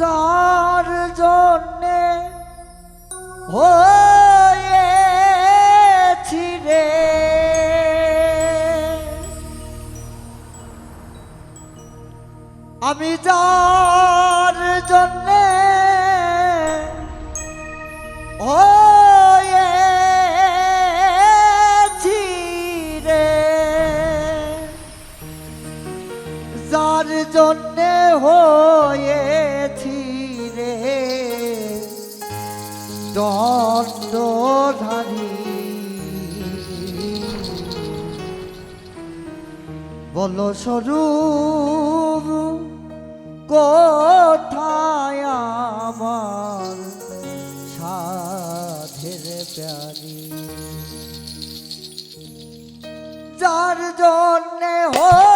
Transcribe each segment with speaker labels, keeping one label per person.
Speaker 1: যার জন্যে হয়েছি রে। আমি যার দণ্ডধারী বল স্বরূপ কোথায় আমার সাধের প্যারি যার জন্যে হয়েছি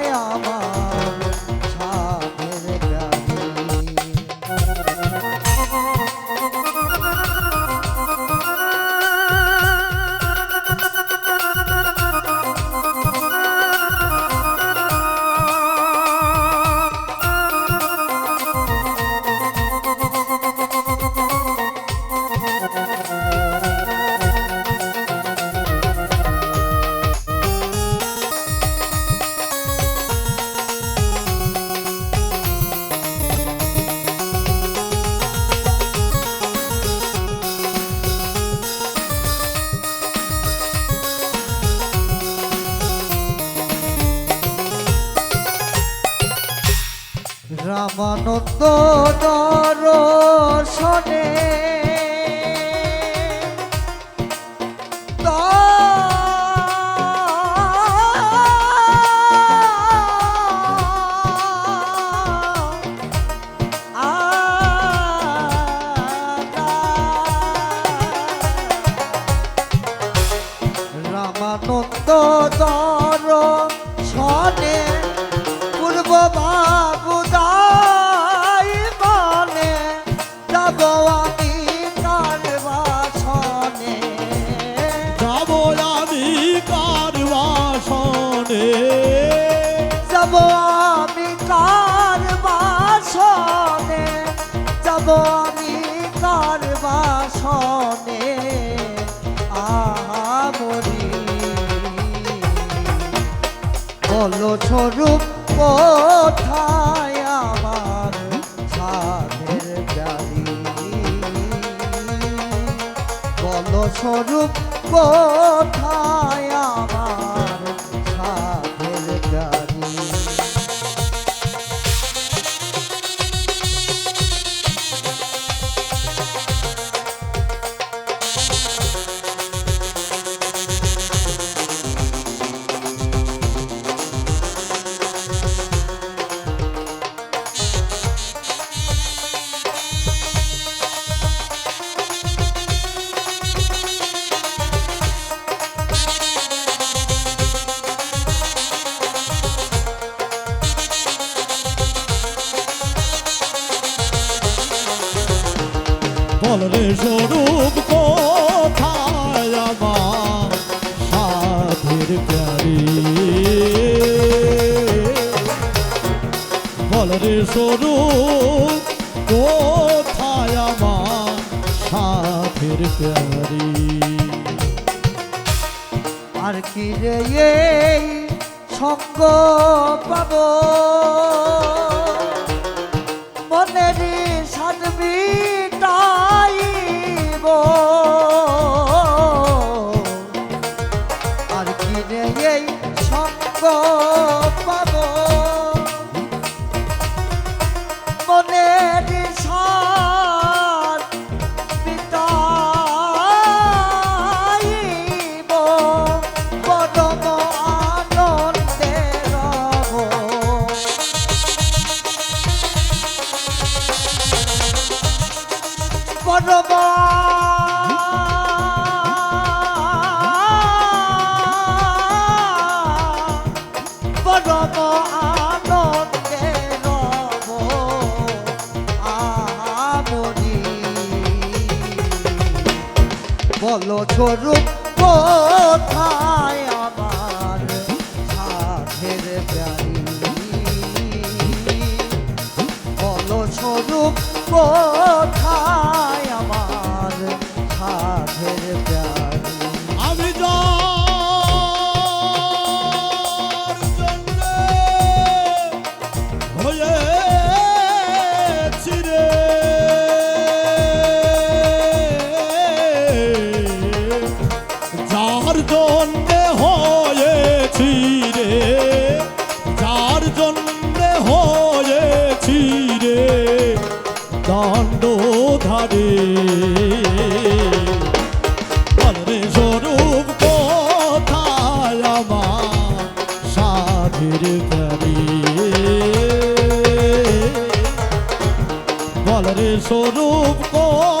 Speaker 1: রামানন্দ দর্শনে রামানন্দ দর্শনে পূর্ব বাবুদাই যাব কার বাসনে আহামরি বলো স্বরূপ কোথায় আমার সাধের জারি বলো স্বরূপ কোথায়
Speaker 2: বল রে স্বরূপ কোথায় আমার সাধের প্যারি বল রে স্বরূপ কোথায় আমার
Speaker 1: আর কি রে সঙ্গ পাবো? মনের বলো স্বরূপ কোথায় আমার সাথের প্রাণী বলো স্বরূপ কোথায় আমার
Speaker 2: দণ্ডধারী বলরে স্বরূপ কোথায় আমার সাধের প্রাণী বলরে স্বরূপ কোথায়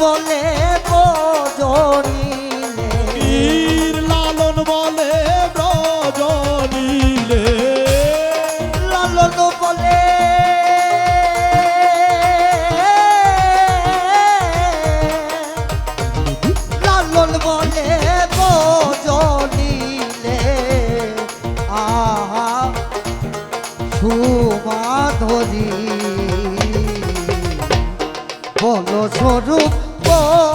Speaker 1: বলে স্বরূপ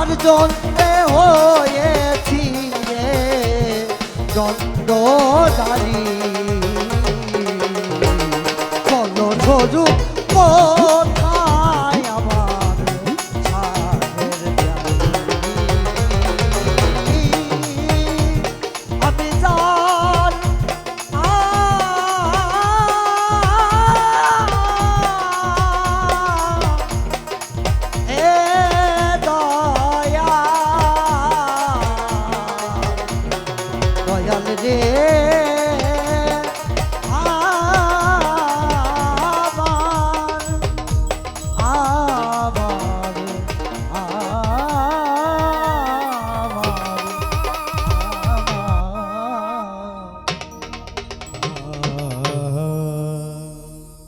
Speaker 1: যার জন্যে হয়েছি দণ্ডদারি চলো ঝরু